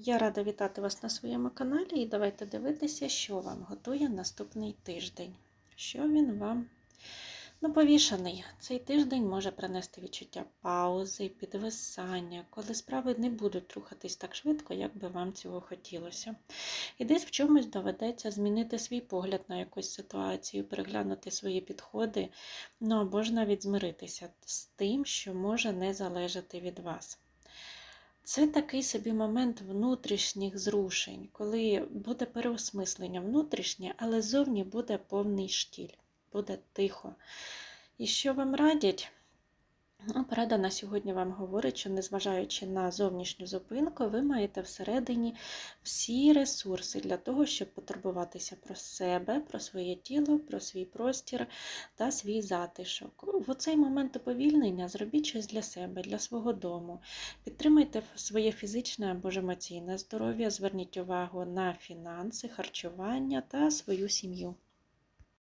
Я рада вітати вас на своєму каналі і давайте дивитися, що вам готує наступний тиждень. Що він вам ну, повішаний. Цей тиждень може принести відчуття паузи, підвисання, коли справи не будуть рухатись так швидко, як би вам цього хотілося. І десь в чомусь доведеться змінити свій погляд на якусь ситуацію, переглянути свої підходи, ну або ж навіть змиритися з тим, що може не залежати від вас. Це такий собі момент внутрішніх зрушень, коли буде переосмислення внутрішнє, але зовні буде повний штіль, буде тихо. І що вам радять? Ну, Порада на сьогодні вам говорить, що незважаючи на зовнішню зупинку, ви маєте всередині всі ресурси для того, щоб потурбуватися про себе, про своє тіло, про свій простір та свій затишок. В цей момент уповільнення зробіть щось для себе, для свого дому. Підтримайте своє фізичне або ж емоційне здоров'я, зверніть увагу на фінанси, харчування та свою сім'ю.